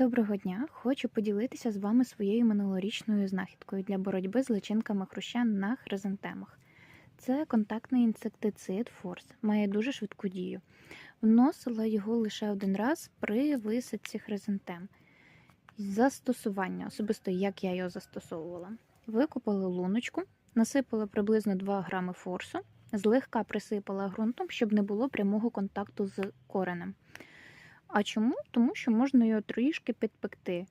Доброго дня! Хочу поділитися з вами своєю минулорічною знахідкою для боротьби з личинками хруща на хризантемах. Це контактний інсектицид Форс, має дуже швидку дію. Вносила його лише один раз при висадці хризантем. Застосування, особисто як я його застосовувала. Викопала луночку, насипала приблизно 2 грами форсу, злегка присипала ґрунтом, щоб не було прямого контакту з коренем. А чому? Тому що можна його трішки підпекти.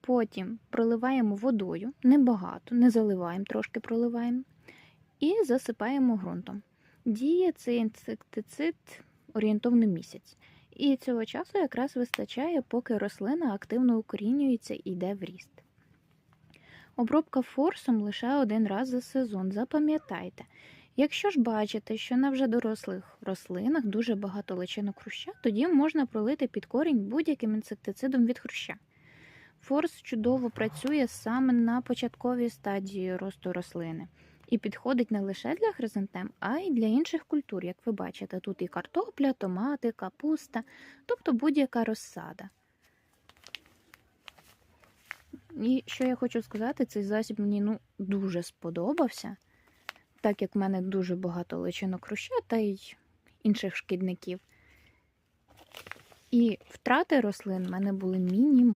Потім проливаємо водою, небагато, не заливаємо, трошки проливаємо, і засипаємо ґрунтом. Діє цей інсектицид орієнтовно місяць. І цього часу якраз вистачає, поки рослина активно укорінюється і йде в ріст. Обробка форсом лише один раз за сезон, запам'ятайте. Якщо ж бачите, що на вже дорослих рослинах дуже багато личинок хруща, тоді можна пролити під корінь будь-яким інсектицидом від хруща. Форс чудово працює саме на початковій стадії росту рослини і підходить не лише для хризантем, а й для інших культур. Як ви бачите, тут і картопля, томати, капуста, тобто будь-яка розсада. І що я хочу сказати, цей засіб мені ну, дуже сподобався так як в мене дуже багато личинок руща та й інших шкідників. І втрати рослин в мене були мінімальні.